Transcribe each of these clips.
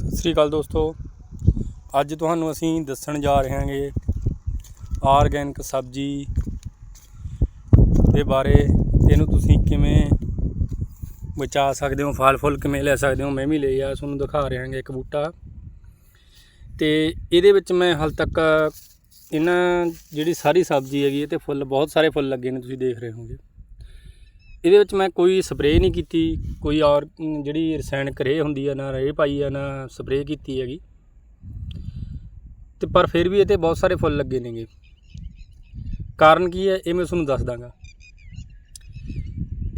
ਸਤਿ ਸ੍ਰੀ ਅਕਾਲ ਦੋਸਤੋ। ਅੱਜ ਤੁਹਾਨੂੰ ਅਸੀਂ ਦੱਸਣ ਜਾ ਰਹੇ ਹਾਂਗੇ ਆਰਗੈਨਿਕ ਸਬਜ਼ੀ ਦੇ ਬਾਰੇ। ਇਹਨੂੰ ਤੁਸੀਂ ਕਿਵੇਂ ਬਚਾ ਸਕਦੇ ਹੋ, ਫਲ ਫੁੱਲ ਕਿਵੇਂ ਲੈ ਸਕਦੇ ਹੋ, ਮੈਂ ਵੀ ਲਿਆ, ਤੁਹਾਨੂੰ ਦਿਖਾ ਰਹੇ ਹਾਂਗੇ ਇੱਕ ਬੂਟਾ। ਤੇ ਇਹਦੇ ਵਿੱਚ ਮੈਂ ਹਾਲ ਤੱਕ ਇਹਨਾਂ ਜਿਹੜੀ ਸਾਰੀ ਸਬਜ਼ੀ ਹੈਗੀ ਇਹ ਤੇ ਫੁੱਲ, ਬਹੁਤ ਸਾਰੇ ਫੁੱਲ ਲੱਗੇ ਨੇ, ਤੁਸੀਂ ਦੇਖ ਰਹੇ ਹੋਗੇ ਇਹਦੇ ਵਿੱਚ ਮੈਂ ਕੋਈ ਸਪਰੇਅ ਨਹੀਂ ਕੀਤੀ, ਕੋਈ ਔਰ ਜਿਹੜੀ ਰਸਾਇਣਕ ਰੇਹ ਹੁੰਦੀ ਆ, ਨਾ ਰੇਹ ਪਾਈ ਆ, ਨਾ ਸਪਰੇਅ ਕੀਤੀ ਹੈਗੀ। ਤੇ ਪਰ ਫਿਰ ਵੀ ਇਹ ਤੇ ਬਹੁਤ ਸਾਰੇ ਫੁੱਲ ਲੱਗੇ ਨੇਗੇ। ਕਾਰਨ ਕੀ ਹੈ, ਇਹ ਮੈਂ ਤੁਹਾਨੂੰ ਦੱਸ ਦਾਂਗਾ।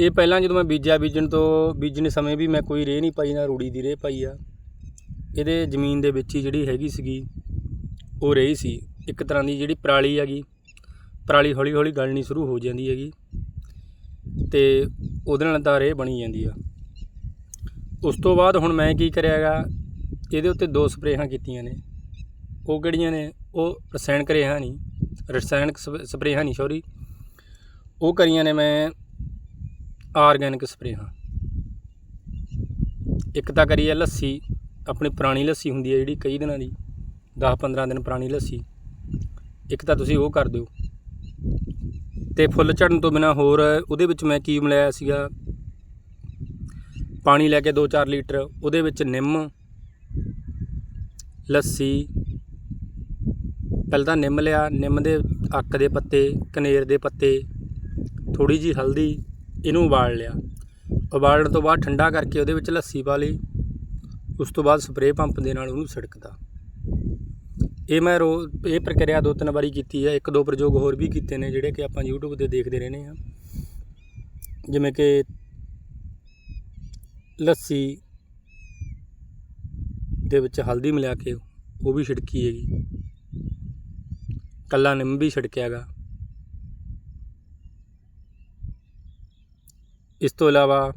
ਇਹ ਪਹਿਲਾਂ ਜਦੋਂ ਮੈਂ ਬੀਜਿਆ, ਬੀਜਣ ਤੋਂ, ਬੀਜਣ ਸਮੇਂ ਵੀ ਮੈਂ ਕੋਈ ਰੇਹ ਨਹੀਂ ਪਾਈ, ਨਾ ਰੂੜੀ ਦੀ ਰੇਹ ਪਾਈ ਆ। ਇਹਦੇ ਜ਼ਮੀਨ ਦੇ ਵਿੱਚ ਹੀ ਜਿਹੜੀ ਹੈਗੀ ਸੀਗੀ, ਉਹ ਰਹੀ ਸੀ। ਇੱਕ ਤਰ੍ਹਾਂ ਦੀ ਜਿਹੜੀ ਪਰਾਲੀ ਹੈਗੀ, ਪਰਾਲੀ ਹੌਲੀ ਹੌਲੀ ਗਲਣੀ ਸ਼ੁਰੂ ਹੋ ਜਾਂਦੀ ਹੈਗੀ। ਤੇ ਉਹਦੇ ਨਾਲ ਤਾਂ ਰੇਹ ਬਣੀ ਜਾਂਦੀ ਆ। ਉਸ ਤੋਂ ਬਾਅਦ ਹੁਣ ਮੈਂ ਕੀ ਕਰਿਆਗਾ ਇਹਦੇ ਉੱਤੇ ਦੋ ਸਪਰੇਹਾਂ ਕੀਤੀਆਂ ਨੇ। ਉਹ ਕਿਹੜੀਆਂ ਨੇ? ਉਹ ਰਸਾਇਣਕ ਰੇਹਾਂ ਨਹੀਂ ਰਸਾਇਣਕ ਸਪ- ਸਪਰੇਹਾਂ ਨਹੀਂ ਸੌਰੀ ਉਹ ਕਰੀਆਂ ਨੇ ਮੈਂ ਆਰਗੈਨਿਕ ਸਪਰੇਹਾਂ। ਇੱਕ ਤਾਂ ਕਰੀ ਹੈ ਲੱਸੀ, ਆਪਣੀ ਪੁਰਾਣੀ ਲੱਸੀ ਹੁੰਦੀ ਹੈ ਜਿਹੜੀ ਕਈ ਦਿਨਾਂ ਦੀ 10-15 ਦਿਨ ਪੁਰਾਣੀ ਲੱਸੀ। ਇੱਕ ਤਾਂ ਤੁਸੀਂ ਉਹ ਕਰ ਦਿਓ। ਤੇ ਫੁੱਲ ਝੜਨ ਤੋਂ ਬਿਨਾ ਹੋਰ ਉਹਦੇ ਵਿੱਚ ਮੈਂ ਕੀ ਮਿਲਾਇਆ ਸੀਗਾ? ਪਾਣੀ ਲੈ ਕੇ 2-4 ਲੀਟਰ, ਉਹਦੇ ਵਿੱਚ ਨਿੰਮ, ਲੱਸੀ, ਪਹਿਲਾਂ ਤਾਂ ਨਿੰਮ ਲਿਆ, ਨਿੰਮ ਦੇ ਅੱਕ ਦੇ ਪੱਤੇ, ਕਨੇਰ ਦੇ ਪੱਤੇ ਥੋੜੀ ਜੀ ਹਲਦੀ, ਇਹਨੂੰ ਉਬਾਲ ਲਿਆ। ਉਬਾਲਣ ਤੋਂ ਬਾਅਦ ਠੰਡਾ ਕਰਕੇ ਉਹਦੇ ਵਿੱਚ ਲੱਸੀ ਪਾ ਲਈ। ਉਸ ਤੋਂ ਬਾਅਦ ਸਪਰੇਅ ਪੰਪ ਦੇ ਨਾਲ ਉਹਨੂੰ ਛਿੜਕਦਾ ਇਹ ਮੈਂ ਰੋ, ਇਹ ਪ੍ਰਕਿਰਿਆ ਦੋ ਤਿੰਨ ਵਾਰੀ ਕੀਤੀ ਹੈ, ਇੱਕ ਦੋ ਪ੍ਰਯੋਗ ਹੋਰ ਵੀ ਕੀਤੇ ਨੇ ਜਿਹੜੇ ਕਿ ਆਪਾਂ YouTube ਤੇ ਦੇਖਦੇ ਰਹਿੰਦੇ ਆ ਜਿਵੇਂ ਕਿ ਲੱਸੀ ਦੇ ਵਿੱਚ ਹਲਦੀ ਮਿਲਾ ਕੇ ਉਹ ਵੀ ਛਿੜਕੀ ਹੈਗੀ। ਕੱਲਾ ਨਿੰਮ ਵੀ ਛਿੜਕਿਆਗਾ ਇਸ ਤੋਂ ਇਲਾਵਾ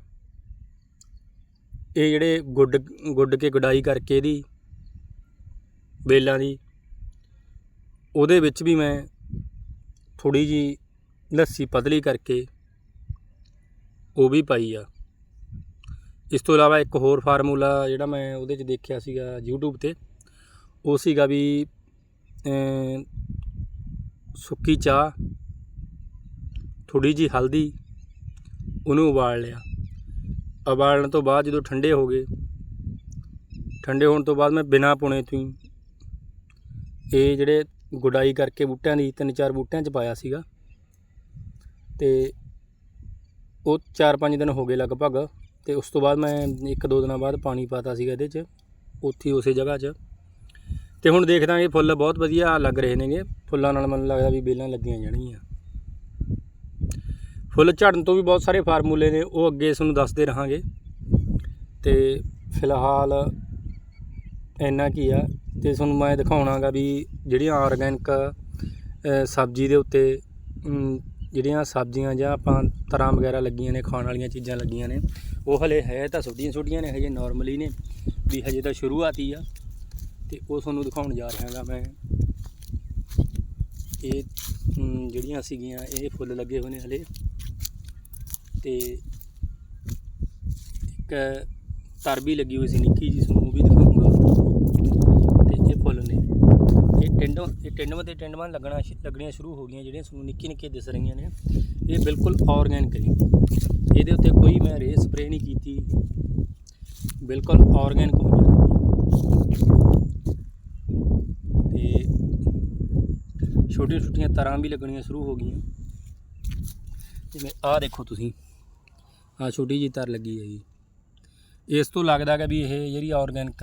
ਇਹ ਜਿਹੜੇ ਗੁੱਡ ਗੁੱਡ ਕੇ ਗੁਡਾਈ ਕਰਕੇ ਇਹਦੀ, ਵੇਲਾਂ ਦੀ ਉਹਦੇ ਵਿੱਚ ਵੀ ਮੈਂ ਥੋੜੀ ਜੀ ਲੱਸੀ ਪਤਲੀ ਕਰਕੇ ਉਹ ਵੀ ਪਾਈ ਆ। ਇਸ ਤੋਂ ਇਲਾਵਾ ਇੱਕ ਹੋਰ ਫਾਰਮੂਲਾ ਜਿਹੜਾ ਮੈਂ ਉਹਦੇ 'ਚ ਦੇਖਿਆ ਸੀਗਾ YouTube ਤੇ, ਉਹ ਸੀਗਾ ਵੀ ਸੁੱਕੀ ਚਾਹ ਥੋੜੀ ਜੀ ਹਲਦੀ ਉਹਨੂੰ ਉਬਾਲ ਲਿਆ। ਉਬਾਲਣ ਤੋਂ ਬਾਅਦ ਜਦੋਂ ਠੰਡੇ ਹੋ ਗਏ, ਠੰਡੇ ਹੋਣ ਤੋਂ ਬਾਅਦ ਮੈਂ ਬਿਨਾਂ ਪੁਣੇ ਤੋਂ ਹੀ ਇਹ ਜਿਹੜੇ ਗੁਡਾਈ ਕਰਕੇ ਬੂਟਿਆਂ ਦੀ ਤਿੰਨ ਚਾਰ ਬੂਟਿਆਂ 'ਚ ਪਾਇਆ ਸੀਗਾ। ਤੇ ਉਹ 4-5 ਦਿਨ ਹੋ ਗਏ ਲਗਭਗ, ਤੇ ਉਸ ਤੋਂ ਬਾਅਦ ਮੈਂ ਇੱਕ ਦੋ ਦਿਨਾਂ ਬਾਅਦ ਪਾਣੀ ਪਾਤਾ ਸੀਗਾ ਇਹਦੇ 'ਚ, ਉੱਥੇ ਉਸੇ ਜਗ੍ਹਾ 'ਚ। ਤੇ ਹੁਣ ਦੇਖਦਾ ਇਹ ਫੁੱਲ ਬਹੁਤ ਵਧੀਆ ਲੱਗ ਰਹੇ ਨੇਗੇ, ਫੁੱਲਾਂ ਨਾਲ ਮੈਨੂੰ ਲੱਗਦਾ ਵੀ ਬੇਲਾਂ ਲੱਗੀਆਂ ਜਾਣਗੀਆਂ। ਫੁੱਲ ਝੜਨ ਤੋਂ ਵੀ ਬਹੁਤ ਸਾਰੇ ਫਾਰਮੂਲੇ ਨੇ, ਉਹ ਅੱਗੇ ਤੁਹਾਨੂੰ ਦੱਸਦੇ ਰਹਾਂਗੇ। ਤੇ ਫਿਲਹਾਲ ਇੰਨਾ ਕੀ ਆ ਤੇ ਤੁਹਾਨੂੰ ਮੈਂ ਦਿਖਾਉਣਾਗਾ ਵੀ ਜਿਹੜੀਆਂ ਆਰਗੈਨਿਕ ਸਬਜ਼ੀ ਦੇ ਉੱਤੇ ਜਿਹੜੀਆਂ ਸਬਜ਼ੀਆਂ ਜਾਂ ਆਪਾਂ ਤਰਾਂ ਵਗੈਰਾ ਲੱਗੀਆਂ ਨੇ, ਖਾਣ ਵਾਲੀਆਂ ਚੀਜ਼ਾਂ ਲੱਗੀਆਂ ਨੇ, ਉਹ ਹਲੇ ਹੈ ਤਾਂ ਛੋਟੀਆਂ ਛੋਟੀਆਂ ਨੇ, ਹਜੇ ਨਾਰਮਲੀ ਨੇ, ਵੀ ਹਜੇ ਤਾਂ ਸ਼ੁਰੂਆਤੀ ਆ। ਤੇ ਉਹ ਤੁਹਾਨੂੰ ਦਿਖਾਉਣ ਜਾ ਰਿਹਾਗਾ ਮੈਂ। ਇਹ ਜਿਹੜੀਆਂ ਸੀਗੀਆਂ, ਇਹ ਫੁੱਲ ਲੱਗੇ ਹੋਏ ਨੇ ਹਲੇ। ਤੇ ਇੱਕ ਤਰ ਵੀ ਲੱਗੀ ਹੋਈ ਸੀ, ਨਿੱਕੀ ਜੀ ਤੁਹਾਨੂੰ ਉਹ ਵੀ ਦਿਖਾਉਂਗਾ ਫੁੱਲ ਨੇ। ਇਹ ਟਿੰਡੋ, ਇਹ ਟਿੰਡਵਾਂ ਤੇ ਟਿੰਡਵਾਂ ਲੱਗਣਾ ਸ਼- ਲੱਗਣੀਆਂ ਸ਼ੁਰੂ ਹੋ ਗਈਆਂ, ਜਿਹੜੀਆਂ ਤੁਹਾਨੂੰ ਨਿੱਕੀ ਨਿੱਕੀ ਦਿਸ ਰਹੀਆਂ ਨੇ। ਇਹ ਬਿਲਕੁਲ ਆਰਗੈਨਿਕ ਨੇ। ਇਹਦੇ ਉੱਤੇ ਕੋਈ ਮੈਂ ਰੇ ਸਪਰੇ ਨਹੀਂ ਕੀਤੀ। ਬਿਲਕੁਲ ਆਰਗੈਨਿਕ ਹੋਈਆਂ ਨੇ। ਤੇ ਛੋਟੀਆਂ ਛੋਟੀਆਂ ਤਰਾਂ ਵੀ ਲੱਗਣੀਆਂ ਸ਼ੁਰੂ ਹੋ ਗਈਆਂ। ਜਿਵੇਂ ਆਹ ਦੇਖੋ ਤੁਸੀਂ। ਆਹ ਛੋਟੀ ਜੀ ਤਰ ਲੱਗੀ ਹੈ ਜੀ। ਇਸ ਤੋਂ ਲੱਗਦਾ ਕਿ ਵੀ ਇਹ ਜਿਹੜੀ ਆਰਗੈਨਿਕ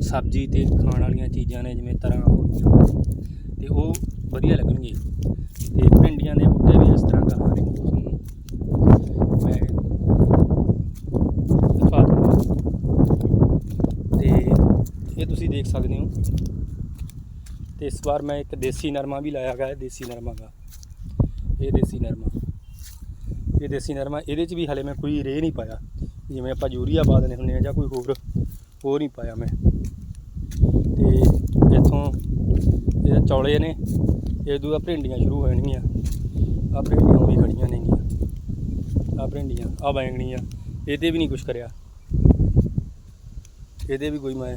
ਸਬਜ਼ੀ ਤੇ ਖਾਣ ਵਾਲੀਆਂ ਚੀਜ਼ਾਂ ਨੇ, ਜਿਵੇਂ ਤਰ੍ਹਾਂ ਹੋ ਗਈਆਂ। ਤੇ ਉਹ ਵਧੀਆ ਲੱਗਣਗੇ। ਤੇ ਭਿੰਡੀਆਂ ਦੇ ਬੂਟੇ ਵੀ ਇਸ ਤਰ੍ਹਾਂ ਕਹਾਂ ਨੇ ਤੁਹਾਨੂੰ ਮੈਂ ਦਿਖਾ ਦੂੰਗਾ ਤੇ ਇਹ ਤੁਸੀਂ ਦੇਖ ਸਕਦੇ ਹੋ। ਤੇ ਇਸ ਵਾਰ ਮੈਂ ਇੱਕ ਦੇਸੀ ਨਰਮਾ ਵੀ ਲਾਇਆ ਗਿਆ ਹੈ, ਦੇਸੀ ਨਰਮਾ ਦਾ। ਇਹ ਦੇਸੀ ਨਰਮਾ। ਇਹ ਦੇਸੀ ਨਰਮਾ, ਇਹਦੇ 'ਚ ਵੀ ਹਲੇ ਮੈਂ ਕੋਈ ਰੇ ਨਹੀਂ ਪਾਇਆ। ਜਿਵੇਂ ਆਪਾਂ ਯੂਰੀਆ ਪਾ ਦਿੰਦੇ ਹੁੰਦੇ ਆ ਜਾਂ ਕੋਈ ਹੋਰ ਹੋਰ ਨਹੀਂ ਪਾਇਆ ਮੈਂ ਤੇ ਇੱਥੋਂ ਇਹ ਚੌਲੇ ਨੇ, ਇਹ ਦੂਆ ਭਿੰਡੀਆਂ ਸ਼ੁਰੂ ਹੋ ਜਾਣਗੀਆਂ। ਆ ਭਿੰਡੀਆਂ ਵੀ ਖੜੀਆਂ ਨੇਗੀਆਂ। ਆ ਭਿੰਡੀਆਂ ਆ ਬੈਂਗਣੀਆਂ, ਇਹਦੇ ਵੀ ਨਹੀਂ ਕੁਝ ਕਰਿਆ। ਇਹਦੇ ਵੀ ਕੋਈ ਮੈਂ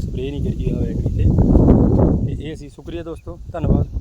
ਸਪਰੇਅ ਨਹੀਂ ਕਰੀ ਹੋਇਆ ਕਿਤੇ ਤੇ। ਇਹ ਸੀ ਸ਼ੁਕਰੀਆ ਦੋਸਤੋ, ਧੰਨਵਾਦ।